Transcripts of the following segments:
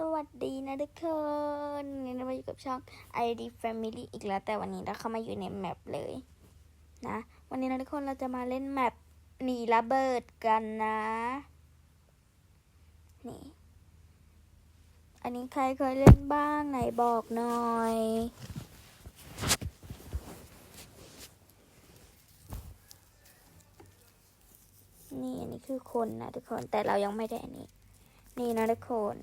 สวัสดีนะทุกคนนี่เรามาอยู่กับช่อง ID Family อีกแล้ว แต่วันนี้เราเข้ามาอยู่ในแมปเลยนะ วันนี้นะทุกคนเราจะมาเล่นแมปหนีระเบิดกันนะ นี่ อันนี้ใครเคยเล่นบ้างไหนบอกหน่อย นี่อันนี้คือคนนะทุกคนแต่เรายังไม่ได้อันนี้นี่นะทุกคน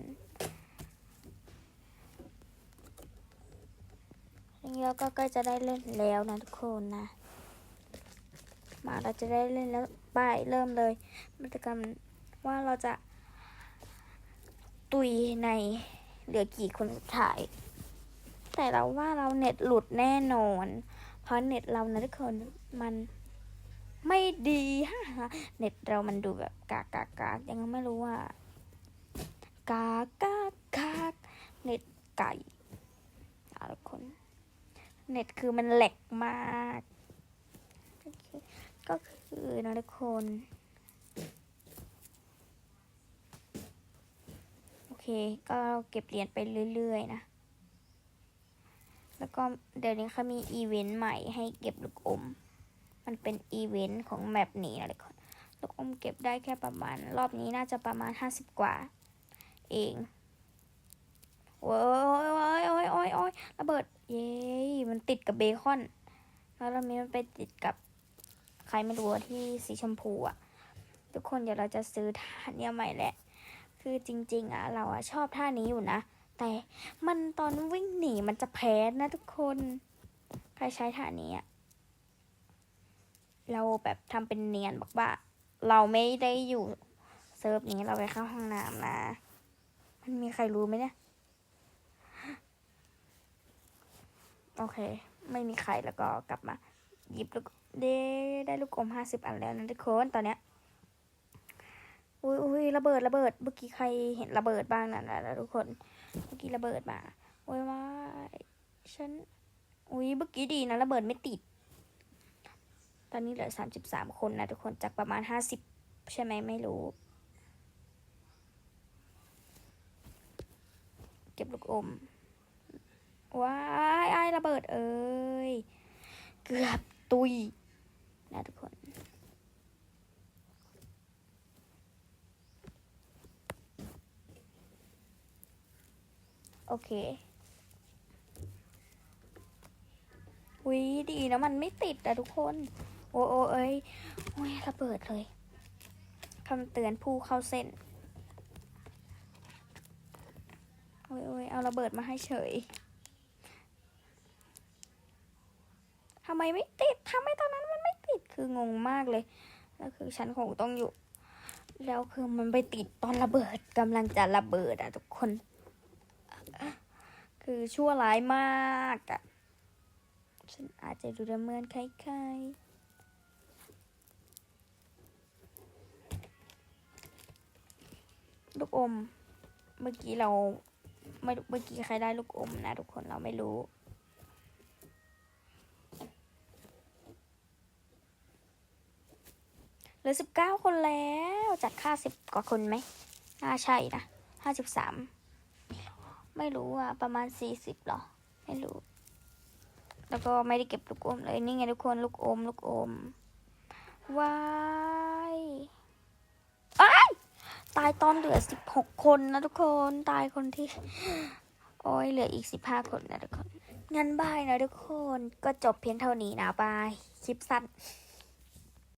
นี้เราก็ใกล้จะได้เล่นแล้วนะทุกคนนะ มาเราจะได้เล่นแล้วไปเริ่มเลยกิจกรรมว่าเราจะ ตุยในเหลือกี่คนสุดท้าย แต่เราว่าเราเน็ตหลุดแน่นอน เพราะเน็ตเรานะทุกคนมันไม่ดีฮ่าฮ่าเน็ตเรามันดูแบบกากากากยังไม่รู้ว่ากากากากเน็ตไก่เอาละคน เน็ตคือมันแหลกมากก็คือนะทุกคนโอเค ก็เก็บเหรียญไปเรื่อยๆนะ แล้วก็เดี๋ยวนี้เขามีอีเวนต์ใหม่ให้เก็บลูกอม มันเป็นอีเวนต์ของแมปนี้นะทุกคนลูกอมเก็บได้แค่ประมาณ รอบนี้น่าจะประมาณห้าสิบกว่า เอง โอ้ยโอ้ยโอ้ยโอ้ยโอ้ยระเบิด เย้ มันติดกับเบคอน แล้วเรามีมันไปติดกับใครไม่รู้ที่สีชมพูอะทุกคนเดี๋ยวเราจะซื้อท่าเนี้ยใหม่แหละ คือจริง ๆอะเราอะชอบท่านี้อยู่นะ แต่มันตอนวิ่งหนีมันจะแพ้นะทุกคน ใครใช้ท่านี้อะเราแบบทำเป็นเนียนบอกว่า เราไม่ได้อยู่เซิร์ฟนี้เราไปเข้าห้องน้ำนะ มันมีใครรู้ไหมเนี่ย โอเค ไม่มีใครแล้วก็กลับมาหยิบลูกได้ได้ลูกอมห้าสิบอันแล้วนะทุกคนตอนเนี้ยอุ้ยอุ้ยระเบิดระเบิดเมื่อกี้ใครเห็นระเบิดบ้างนะนะทุกคนเมื่อกี้ระเบิดมาโอ้ยว่าฉันอุ้ยเมื่อกี้ดีนะระเบิดไม่ติด ตอนนี้เหลือสามสิบสามคนนะทุกคนจากประมาณห้าสิบใช่ไหมไม่รู้ เก็บลูกอม ว้ายไอ้ระเบิดเอ้ย เกือบตุยนะทุกคน โอเควิดีนะมันไม่ติดอะทุกคน โอ้โอเอ้ยโอ้ยระเบิดเลยคำเตือนผู้เข้าเส้น โอ้ยโอ้ยเอาระเบิดมาให้เฉย ทำไมไม่ติดทำไมตอนนั้นมันไม่ติดคืองงมากเลย แล้วคือฉันคงต้องอยู่ แล้วคือมันไปติดตอนระเบิดกำลังจะระเบิดอะทุกคน คือชั่วร้ายมากอะฉันอาจจะดูดำเนินใคล้ายๆลูกอม เมื่อกี้เราไม่เมื่อกี้ใครได้ลูกอมนะทุกคนเราไม่รู้ หลือสิบเก้าคนแล้วจากค่าสิบกว่าคนไหมน่าใช่นะห้าสิบสามไม่รู้อะประมาณสี่สิบหรอ ไม่รู้ แล้วก็ไม่ได้เก็บลูกอมเลยนี่ไงทุกคนลูกอมลูกอมว้ายอ้ายตายตอนเหลือสิบหกคนนะทุกคนตายคนที่ โอ้ยเหลืออีกสิบห้าคนนะทุกคนงั้นบายนะทุกคนก็จบเพียงเท่านี้นะบายคลิปสั้น